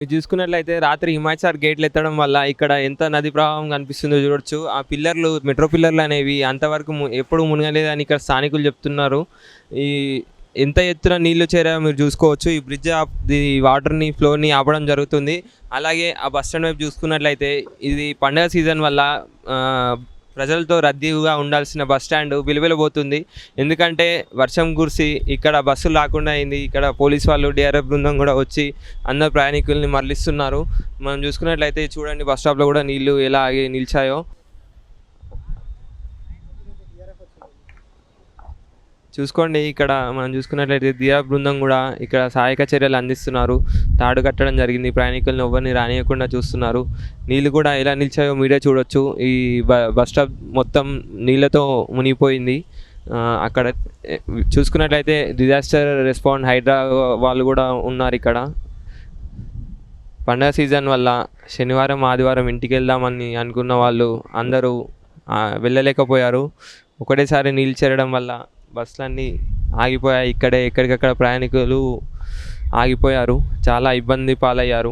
మీరు చూసుకున్నట్లయితే రాత్రి హిమాచార్ గేట్లు ఎత్తడం వల్ల ఇక్కడ ఎంత నది ప్రవాహం కనిపిస్తుందో చూడొచ్చు. ఆ పిల్లర్లు మెట్రో పిల్లర్లు అనేవి అంతవరకు ము- ఎప్పుడు మునగలేదని ఇక్కడ స్థానికులు చెప్తున్నారు. ఈ ఎంత ఎత్తున నీళ్ళు చేరాయో మీరు చూసుకోవచ్చు. ఈ బ్రిడ్జ్ ది వాటర్ని ఫ్లోని ఆపడం జరుగుతుంది. అలాగే ఆ బస్ స్టాండ్ వైపు చూసుకున్నట్లయితే ఇది పండగ సీజన్ వల్ల ప్రజలతో రద్దీగా ఉండాల్సిన బస్ స్టాండ్ విలువెలబోతుంది. ఎందుకంటే వర్షం కురిసి ఇక్కడ బస్సులు రాకుండా అయింది. ఇక్కడ పోలీస్ వాళ్ళు డిఆర్ఎఫ్ బృందం కూడా వచ్చి అందరు ప్రయాణికుల్ని మరలిస్తున్నారు. మనం చూసుకున్నట్లయితే చూడండి బస్ స్టాప్లో కూడా నీళ్ళు ఎలా ఆగి నిలిచాయో. చూసుకోండి ఇక్కడ మనం చూసుకున్నట్లయితే దియా బృందం కూడా ఇక్కడ సహాయక చర్యలు అందిస్తున్నారు. తాడు కట్టడం జరిగింది ప్రయాణికులను ఎవరిని రానియకుండా చూస్తున్నారు. నీళ్ళు కూడా ఎలా నిలిచాయో మీరే చూడొచ్చు. ఈ బ బస్ స్టాప్ మొత్తం నీళ్ళతో మునిగిపోయింది. అక్కడ చూసుకున్నట్లయితే డిజాస్టర్ రెస్పాండ్ హైడ్రా వాళ్ళు కూడా ఉన్నారు ఇక్కడ. పండగ సీజన్ వల్ల శనివారం ఆదివారం ఇంటికి వెళ్దామని అనుకున్న వాళ్ళు అందరూ వెళ్ళలేకపోయారు. ఒకటేసారి నీళ్ళు చేరడం వల్ల బస్సులన్నీ ఆగిపోయాయి. ఇక్కడే ఎక్కడికక్కడ ప్రయాణికులు ఆగిపోయారు. చాలా ఇబ్బంది పాలయ్యారు.